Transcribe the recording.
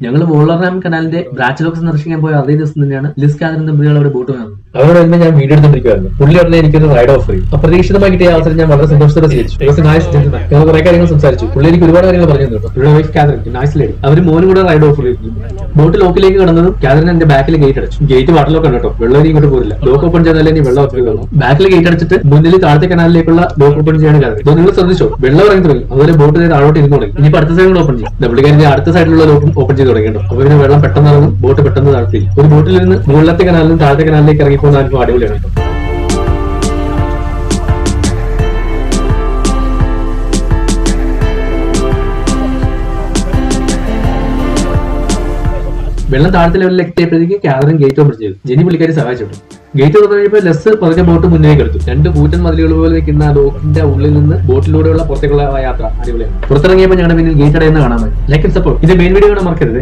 ഞങ്ങൾ വോളറാം കനാലിന്റെ ബ്രാച്ച് ലോക്സ് സന്ദർശിക്കാൻ പോയ അതേ ദിവസം തന്നെയാണ് ലിസ് ആദരം ദമ്പതികൾ അവിടെ ബോട്ട് വന്നത്. അവരോട് വരുമ്പോൾ ഞാൻ വീഡിയോ എടുത്തിരിക്കുവായിരുന്നു പുള്ളി ഉടനെ എനിക്കൊരു റൈഡ് ഓഫ് ചെയ്യും അപ്രതീക്ഷിതമായി കിട്ടിയ അവസരം ഞാൻ വളരെ സന്തോഷത്തോടെ സ്വീകരിച്ചു. നൈസ് ഞങ്ങൾ കുറെ കാര്യങ്ങൾ സംസാരിച്ചു. പുള്ളി എനിക്ക് ഒരുപാട് കാര്യങ്ങൾ പറഞ്ഞു തന്നു പുള്ളിയുടെ വൈഫ് കാതറിൻ നൈസ് ലേഡി അവർ മോനും കൂടെ റൈഡ് ഓഫ് ചെയ്തു. ബോട്ട് ലോക്കിലേക്ക് കടന്നതും കാതറിൻ എന്റെ ബാക്കിൽ ഗേറ്റ് അടച്ചു. ഗേറ്റ് വാട്ടർ ലോക്ക് കേട്ടോ. വെള്ളം ഇനി ഇങ്ങോട്ട് പോരില്ല. ലോക്ക് ഓപ്പൺ ചെയ്താലേ ഇനി വെള്ളം ഒത്തിരി കാണും ബാക്കിൽ ഗേറ്റ് അടച്ചിട്ട് മുന്നിൽ താഴത്തെ കനാലിലേക്കുള്ള ലോക്ക് ഓപ്പൺ ചെയ്യാൻ കാര്യം നിങ്ങൾ ശ്രദ്ധിച്ചോ? വെള്ളം ഇറങ്ങി തുടങ്ങി. അതുപോലെ ബോട്ട് താഴോട്ട് ഇരുന്ന് തുടങ്ങി. ഇനി അടുത്ത സൈഡ് ഓപ്പൺ ചെയ്യും. പുള്ളിക്കാരന്റെ അടുത്ത സൈഡിലുള്ള ലോക്കും ഓപ്പൺ ചെയ്ത് തുടങ്ങിയിട്ടുണ്ടോ. അപ്പൊ പിന്നെ വെള്ളം പെട്ടെന്ന് ഇറങ്ങും. ബോട്ട് പെട്ടെന്ന് താഴ്ത്തി ഒരു ബോട്ടിൽ നിന്ന് മുകളിലത്തെ കനാലിലും താഴത്തെ കനാലിലേക്ക് ഇറങ്ങി അനുഭവം അടിപൊളിയാണ് കേട്ടോ. വെള്ളം താഴത്തെ ലെവലിൽ എത്തിയപ്പോഴത്തേക്ക് കാതറിൻ ഗേറ്റ് ഓപ്പൺ ചെയ്തു. ജെനി പുള്ളിക്കാരി സഹായിച്ചു ഗേറ്റ് തുറന്നു കഴിഞ്ഞപ്പോൾ ലെസ് പതുക്കെ ബോട്ട് മുന്നേക്ക് എടുത്തു. രണ്ട് കൂറ്റൻ മതിലുകൾ പോലെ നിൽക്കുന്ന ലോക്കിന്റെ ഉള്ളിൽ നിന്ന് ബോട്ടിലൂടെയുള്ള പുറത്തേക്കുള്ള യാത്ര അടിപൊളിയാണ്. പുറത്തിറങ്ങിയപ്പോൾ ഞങ്ങളുടെ പിന്നിൽ ഗേറ്റ് അടയുന്ന കാണാൻ പറ്റും. ലൈക്ക് സപ്പോർട്ട് ഇത് മെയിൻ വീഡിയോ കാണാൻ മറക്കരുത്.